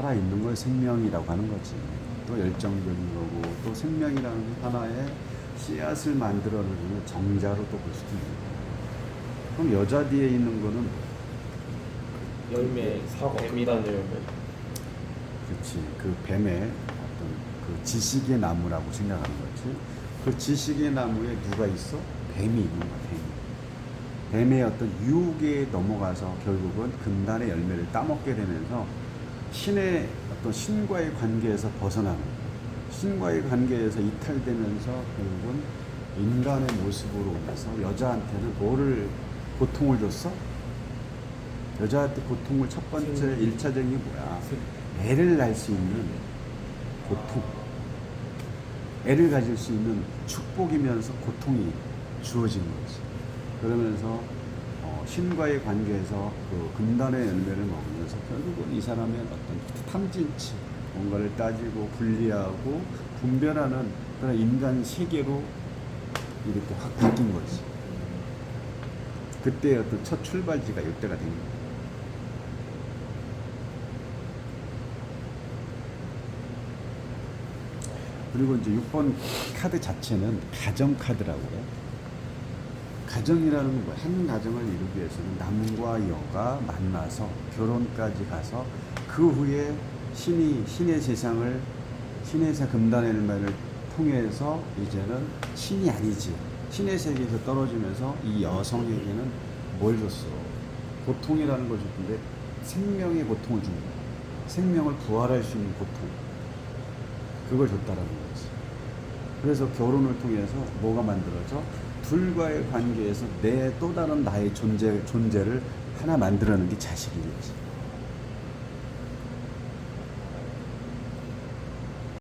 살아있는 걸 생명이라고 하는 거지. 또 열정적인 거고 또 생명이라는 하나의 씨앗을 만들어내는 정자로 또 볼 수도 있는 거야. 그럼 여자 뒤에 있는 거는 열매 사과 뱀이라는 열매 그렇지 그 뱀의 어떤 그 지식의 나무라고 생각하는 거지. 그 지식의 나무에 누가 있어? 뱀이 있는 거야. 뱀이. 뱀의 어떤 유혹에 넘어가서 결국은 금단의 열매를 따먹게 되면서 신의 어떤 신과의 관계에서 벗어나는. 신과의 관계에서 이탈되면서 결국은 인간의 모습으로 오면서 여자한테는 뭐를 고통을 줬어? 여자한테 고통을 첫 번째 생- 일차적인 게 뭐야? 애를 낳을 수 있는 고통. 애를 가질 수 있는 축복이면서 고통이 주어진 거지. 그러면서 어, 신과의 관계에서 그 금단의 열매를 먹으면서 결국은 이 사람의 어떤 탐진치, 뭔가를 따지고 분리하고 분별하는 그런 인간 세계로 이렇게 확 바뀐 거지. 그때 어떤 첫 출발지가 이때가 된 거야. 그리고 이제 6번 카드 자체는 가정 카드라고 해요. 가정이라는 건 뭐야? 한 가정을 이루기 위해서는 남과 여가 만나서 결혼까지 가서 그 후에 신이 신의 세상을 신의 세 금단의 일매를 통해서 이제는 신이 아니지 신의 세계에서 떨어지면서 이 여성에게는 뭘 줬어? 고통이라는 걸 줬는데 생명의 고통을 준 거야. 생명을 부활할 수 있는 고통. 그걸 줬다라는 거지. 그래서 결혼을 통해서 뭐가 만들어져? 둘과의 관계에서 내 또 다른 나의 존재, 존재를 하나 만들어내는 게 자식인 거지.